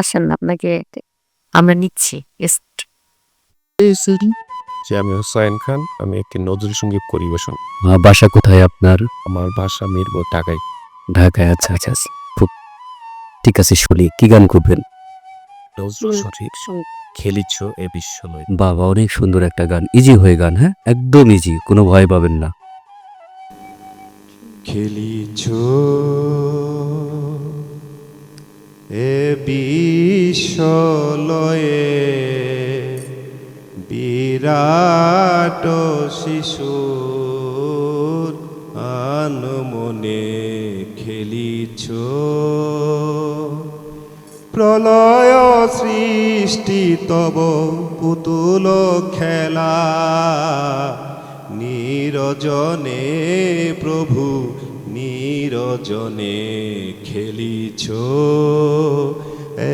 আসেন না আপনাকে। আমরা নিচ্ছি। যে আমি হোসাইন খান। আমি একটি নজরুল সংগীত পরিবেশন। বাসা কোথায় আপনার? আমার ভাষা মিরপুর ঢাকায়। ঢাকায় আচ্ছা আচ্ছা আচ্ছা। খুব ঠিক আছে শুনি। কি গান করবেন? নজরুল শরীফ খেলিছ এ বিশ্বলয়। বাবা অনেক সুন্দর একটা গান। ইজি হয়ে গান হ্যাঁ? একদম ইজি কোনো ভয় পাবেন না। খেলিছ বিশ্বলয়ে বিরাট শিশুর আনমনে খেলিছ। প্রলয় সৃষ্টি তব পুতুল খেলা। নিরজনে প্রভু নিরজনে খেলিছ,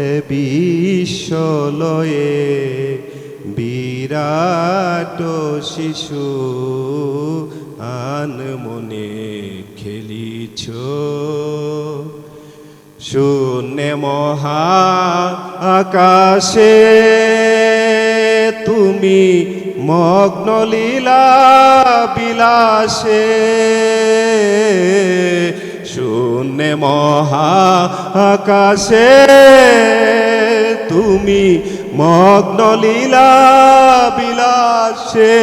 এ বিশ্বলয়ে বিরাট শিশু আনমনে খেলিছ। শূন্য মহা আকাশে তুমি মগ্ন লীলা বিলাসে শূন্য মহা আকাশে তুমি মগ্ন লীলা বিলাসে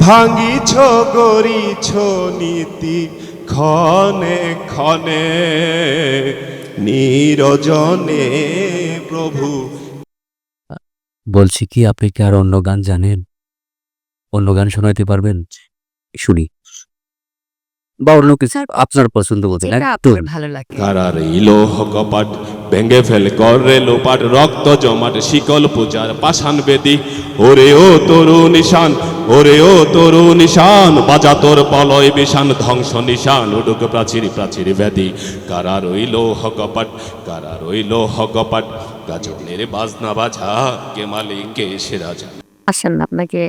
ভাঙ্গিছ গরিছ নীতি ক্ষণে ক্ষণে। নিরজনে প্রভু। বলছি কি আপনি কি আর অন্য গান জানেন? অন্য গান শোনাইতে পারবেন? শুনি। বা অন্য কিছু আপনার পছন্দ বলতে আপনার ভালো লাগে। কারার ইলোহ কপাট ভেঙ্গে ফেল করে লোপাট রক্ত জমাট শিকল পূজার পাষাণ বেদি। ওরে ও তরু নিশান ওরে ও তরু নিশান বাজা তোর পলয় বিশান ধ্বংস নিশান উডুক প্রাচীর প্রাচীর ব্যাধি। কারার রইল হকপাট কারার রইল হকপাট গাজনের বাজনা বাজা কে মালিক কে সে রাজা। আসেন আপনাকে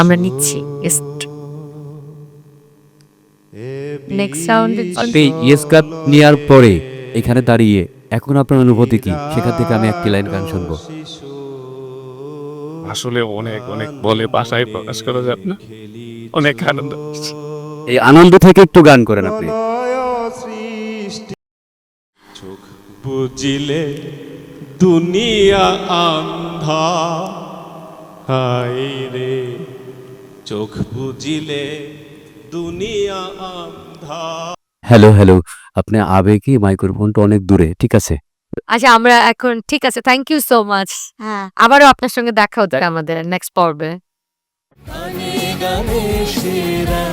আমরা নিচ্ছি ইয়েস কাপ নেওয়ার পরে এখানে দাঁড়িয়ে এখন আপনার অনুভূতি কি? সেখান থেকে আমি একটি লাইন গান শুনব। আসলে অনেক অনেক বলে ভাষায় প্রকাশ করা যাবে না। অনেক আনন্দ। এই আনন্দ থেকে একটু গান করেন আপনি। চোখ বুঝিলে দুনিয়া আন্ধা। হাই রে চোখ বুঝিলে দুনিয়া হ্যালো হ্যালো আপনি আবেগী মাইক্রোফোনটা অনেক দূরে ঠিক আছে? আচ্ছা আমরা এখন ঠিক আছে থ্যাংক ইউ সো মাচ হ্যাঁ। আবারও আপনার সঙ্গে দেখা হতো আমাদের নেক্সট পর্বে। গানে গানে সেরা